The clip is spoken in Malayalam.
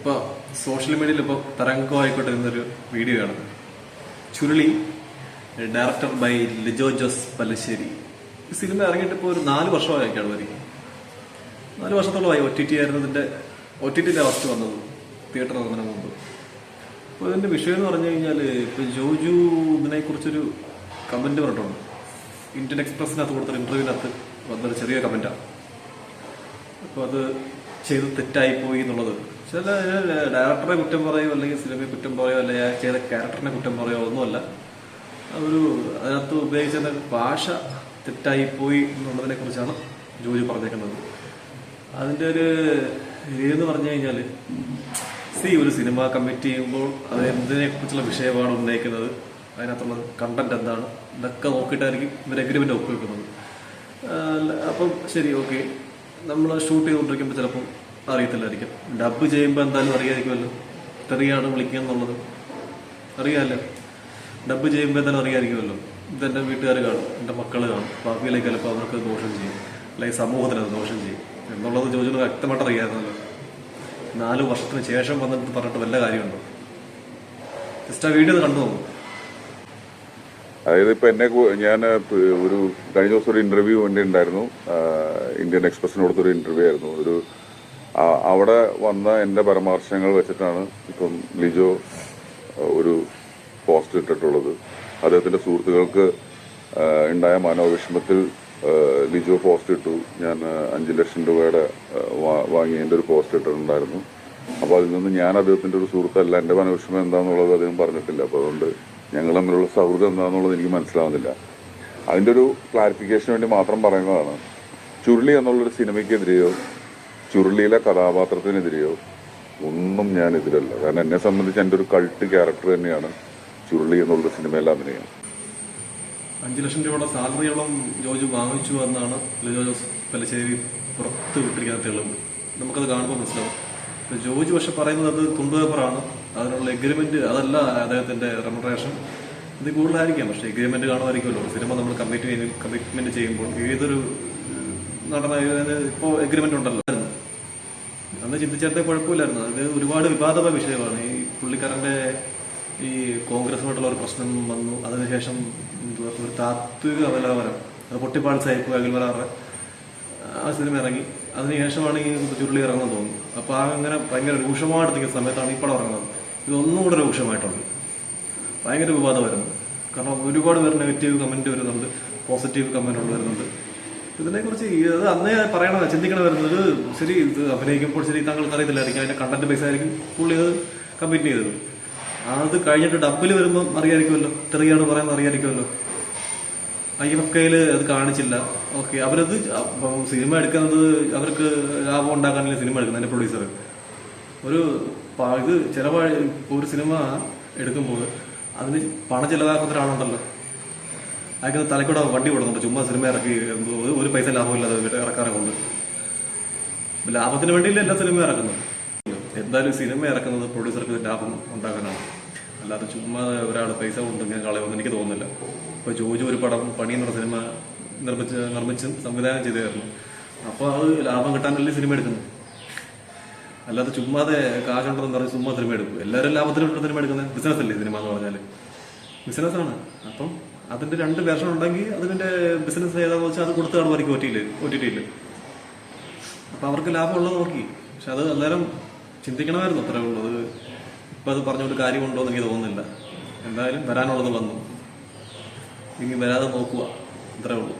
ഇപ്പോൾ സോഷ്യൽ മീഡിയയിൽ ഇപ്പോൾ തരംഗമായിക്കോട്ടെ എന്നൊരു വീഡിയോ ആണ് ചുരുളി ഡയറക്ടർ ബൈ ലിജോ ജോസ് പല്ലശ്ശേരി. ഈ സിനിമ ഇറങ്ങിയിട്ട് ഇപ്പോൾ ഒരു നാല് വർഷമായിക്കാണ് വരിക നാല് വർഷത്തോളമായി ഒ ടി ടി ആയിരുന്നു ഇതിന്റെ ഒ ടി ടി അവസ്ഥ വന്നത് തിയേറ്റർ ഇറങ്ങുന്നതിന് മുമ്പ്. അപ്പോൾ ഇതിന്റെ വിഷയം എന്ന് പറഞ്ഞു കഴിഞ്ഞാൽ ഇപ്പൊ ജോജു ഇതിനെ കുറിച്ചൊരു കമന്റ് പറഞ്ഞിട്ടുണ്ട്. ഇന്ത്യൻ എക്സ്പ്രസിനകത്ത് കൊടുത്തൊരു ഇന്റർവ്യൂവിനകത്ത് വന്നൊരു ചെറിയ കമന്റാണ് അപ്പോൾ അത് ചെയ്ത് തെറ്റായി പോയി എന്നുള്ളത് ചില ഡയറക്ടറെ കുറ്റം പറയോ അല്ലെങ്കിൽ സിനിമയെ കുറ്റം പറയോ അല്ലെങ്കിൽ ആ ചെയ്ത ക്യാരക്ടറിനെ കുറ്റം പറയോ ഒന്നുമല്ല. ഒരു അതിനകത്ത് ഉപയോഗിച്ച ഭാഷ തെറ്റായി പോയി എന്നുള്ളതിനെ കുറിച്ചാണ് ജോലി പറഞ്ഞേക്കുന്നത്. അതിന്റെ ഒരു ഇതെന്ന് പറഞ്ഞു കഴിഞ്ഞാൽ സി ഒരു സിനിമ കമ്മിറ്റ് ചെയ്യുമ്പോൾ അത് എന്തിനെ കുറിച്ചുള്ള വിഷയമാണ് ഉന്നയിക്കുന്നത്? അതിനകത്തുള്ള കണ്ടന്റ് എന്താണ്? ഇതൊക്കെ നോക്കിയിട്ടായിരിക്കും ഇവർ എഗ്രിമെന്റ് ഒപ്പുവെക്കുന്നത്. അപ്പം ശരി ഓക്കെ നമ്മൾ ഷൂട്ട് ചെയ്തുകൊണ്ടിരിക്കുമ്പോൾ ചിലപ്പം അറിയത്തില്ലായിരിക്കും. ഡബ് ചെയ്യുമ്പോൾ എന്തായാലും അറിയായിരിക്കുമല്ലോ. തെറിയാണ് വിളിക്കുക എന്നുള്ളത്? അറിയാമല്ലോ? ഡബ് ചെയ്യുമ്പോൾ എന്തായാലും അറിയായിരിക്കുമല്ലോ. ഇതെന്റെ വീട്ടുകാർ കാണും എന്റെ മക്കൾ കാണും. ഭാവിയിലേക്ക് ചിലപ്പോൾ അവർക്ക് ദോഷം ചെയ്യും. അല്ലെങ്കിൽ സമൂഹത്തിന് അത് ദോഷം ചെയ്യും. എന്നുള്ളത് ജോജിന് വ്യക്തമായിട്ട് അറിയാമായിരുന്നല്ലോ. നാല് വർഷത്തിന് ശേഷം വന്നിട്ട് പറഞ്ഞിട്ട് വല്ല കാര്യമുണ്ടോ? ജസ്റ്റ് ആ വീഡിയോ കണ്ടു നോക്കും. അതായത് ഇപ്പൊ എന്നെ ഞാൻ ഒരു കഴിഞ്ഞ ദിവസം ഒരു ഇന്റർവ്യൂ വേണ്ടി ഉണ്ടായിരുന്നു. ഇന്ത്യൻ എക്സ്പ്രസിന് കൊടുത്തൊരു ഇന്റർവ്യൂ ആയിരുന്നു. ഒരു അവിടെ വന്ന എന്റെ പരാമർശങ്ങൾ വെച്ചിട്ടാണ് ഇപ്പം ലിജോ ഒരു പോസ്റ്റ് ഇട്ടിട്ടുള്ളത്. അദ്ദേഹത്തിന്റെ സുഹൃത്തുക്കൾക്ക് ഉണ്ടായ മനോവിഷമത്തിൽ ലിജോ പോസ്റ്റ് ഇട്ടു. ഞാൻ അഞ്ച് ലക്ഷം രൂപയുടെ വാങ്ങിയതിന്റെ ഒരു പോസ്റ്റ് ഇട്ടിട്ടുണ്ടായിരുന്നു. അപ്പോൾ അതിൽ നിന്ന് ഞാൻ അദ്ദേഹത്തിന്റെ ഒരു സുഹൃത്തല്ല. എന്റെ മനോവിഷമം എന്താണെന്നുള്ളത് അദ്ദേഹം പറഞ്ഞിട്ടില്ല. അപ്പോൾ അതുകൊണ്ട് ഞങ്ങൾ തമ്മിലുള്ള സൗഹൃദം എന്താണെന്നുള്ളത് എനിക്ക് മനസ്സിലാവുന്നില്ല. അതിന്റെ ഒരു ക്ലാരിഫിക്കേഷന് വേണ്ടി മാത്രം പറയുന്നതാണ്. ചുരുളി എന്നുള്ളൊരു സിനിമയ്ക്കെതിരെയോ ചുരുളിയിലെ കഥാപാത്രത്തിനെതിരെയോ ഒന്നും ഞാൻ ഇതിലല്ല കാരണം എന്നെ സംബന്ധിച്ച് എന്റെ ഒരു കൾട്ട് ക്യാരക്ടർ തന്നെയാണ് ചുരുളി എന്നുള്ള സിനിമയിലെ അഭിനയം. അഞ്ചു ലക്ഷം രൂപയുടെ സാലറിയോളം ജോജു വാങ്ങിച്ചു എന്നാണ് ലിജോ ജോസ് പുറത്ത് വിട്ടിരിക്കുന്ന തെളിവ്. നമുക്കത് കാണുമ്പോൾ മനസ്സിലാവും. ജോജു പക്ഷെ പറയുന്നത് അത് തുണ്ടുപേപ്പറാണ് അതിനുള്ള എഗ്രിമെന്റ് അതല്ല അദ്ദേഹത്തിന്റെ റെമറേഷൻ ഇത് കൂടുതലായിരിക്കാം. പക്ഷെ എഗ്രിമെന്റ് കാണുമായിരിക്കുമല്ലോ. സിനിമ നമ്മൾ കമ്മിറ്റ് കമ്മിറ്റ്മെന്റ് ചെയ്യുമ്പോൾ ഏതൊരു നടന ഇപ്പോൾ എഗ്രിമെന്റ് ഉണ്ടല്ലോ. അന്ന് ചിന്തിച്ചേർത്തേ കുഴപ്പമില്ലായിരുന്നു. അത് ഒരുപാട് വിവാദമായ വിഷയമാണ്. ഈ പുള്ളിക്കാരന്റെ ഈ കോൺഗ്രസുമായിട്ടുള്ള ഒരു പ്രശ്നം വന്നു. അതിനുശേഷം ഒരു താത്വിക അവലോകനം. അത് പൊട്ടിപ്പാൾ സാഹിബ് അഖിൽവലാറെ ആ സിനിമ ഇറങ്ങി. അതിനുശേഷമാണ് ഈ ചുരുളി ഇറങ്ങുന്നത് തോന്നുന്നു. അപ്പൊ ആ അങ്ങനെ ഭയങ്കര രൂക്ഷമായിട്ടിരിക്കുന്ന സമയത്താണ് ഈ പടം ഇറങ്ങുന്നത്. ഇതൊന്നും കൂടെ രൂക്ഷമായിട്ടുണ്ട് ഭയങ്കര വിവാദമായിരുന്നു. കാരണം ഒരുപാട് പേർ നെഗറ്റീവ് കമന്റ് വരുന്നുണ്ട് പോസിറ്റീവ് കമന്റുകൾ വരുന്നുണ്ട് ഇതിനെക്കുറിച്ച് അത് അന്നേ പറയണ ചിന്തിക്കണ വരുന്നത് ശരി ഇത് അഭിനയിക്കുമ്പോൾ ശരി താങ്കൾക്ക് അറിയത്തില്ലായിരിക്കും അതിന്റെ കണ്ടന്റ് ബേസ് ആയിരിക്കും പുള്ളി അത് കമ്മിറ്റ് ചെയ്തത്. അത് കഴിഞ്ഞിട്ട് ഡബിൽ വരുമ്പോൾ അറിയായിരിക്കുമല്ലോ തെറിയാണ് പറയുന്നത് അറിയായിരിക്കുമല്ലോ. ഐ എഫ് കെയിൽ അത് കാണിച്ചില്ല. ഓക്കെ അവരത് സിനിമ എടുക്കുന്നത് അവർക്ക് ലാഭം ഉണ്ടാക്കാനല്ലേ സിനിമ എടുക്കുന്നത് അതിന്റെ പ്രൊഡ്യൂസർ ഒരു ഇത് ചിലവാ ഒരു സിനിമ എടുക്കുമ്പോൾ അതിന് പണം ചിലവാക്കുന്ന ഒരാളുണ്ടല്ലോ അയാൾക്ക് തലക്കൂടെ വണ്ടി കൊടുക്കുന്നു ചുമ്മാ സിനിമ ഇറക്കി. ഒരു- പൈസ ലാഭമില്ലാതെ ഇറക്കാറുണ്ട് ലാഭത്തിന് വേണ്ടിയില്ല എല്ലാ സിനിമ ഇറക്കുന്നത്? എന്തായാലും സിനിമ ഇറക്കുന്നത് പ്രൊഡ്യൂസർക്ക് ലാഭം ഉണ്ടാക്കാനാണ്. അല്ലാതെ ചുമ്മാ ഒരാൾ പൈസ കൊണ്ട് ഇങ്ങനെ കളയുമെന്ന് എനിക്ക് തോന്നുന്നില്ല. ഇപ്പൊ ജോജു ഒരു പടം പണി എന്നുള്ള സിനിമ നിർമ്മിച്ച് നിർമ്മിച്ച് സംവിധാനം ചെയ്തായിരുന്നു അപ്പൊ അത് ലാഭം കിട്ടാനല്ലേ സിനിമ എടുക്കുന്നു അല്ലാതെ ചുമ്മാതെ കാശുണ്ടെന്ന് പറഞ്ഞ് ചുമ്മാ സിനിമ എടുക്കും. എല്ലാവരും ലാഭത്തിലുള്ള സിനിമ എടുക്കുന്നത്. ബിസിനസ് അല്ലേ സിനിമ എന്ന് പറഞ്ഞാൽ? ബിസിനസ്സാണ് അപ്പം അതിന്റെ രണ്ട് വേർഷൻ ഉണ്ടെങ്കിൽ അതിന്റെ ബിസിനസ് ഏതാന്ന് വെച്ചാൽ അത് കൊടുത്തു കാണുമായിരിക്കും ഒ ടിയിൽ ഒ ടി ടിയിൽ അപ്പൊ അവർക്ക് ലാഭമുള്ളത് നോക്കി. പക്ഷെ അത് എല്ലാവരും ചിന്തിക്കണമായിരുന്നു അത്രേ ഉള്ളൂ. ഇപ്പൊ അത് പറഞ്ഞുകൊണ്ട് കാര്യമുണ്ടോ എന്ന് എനിക്ക് തോന്നുന്നില്ല. എന്തായാലും വരാനുള്ളത് വന്നു. ഇനി വരാതെ നോക്കുക. അത്രേ ഉള്ളൂ.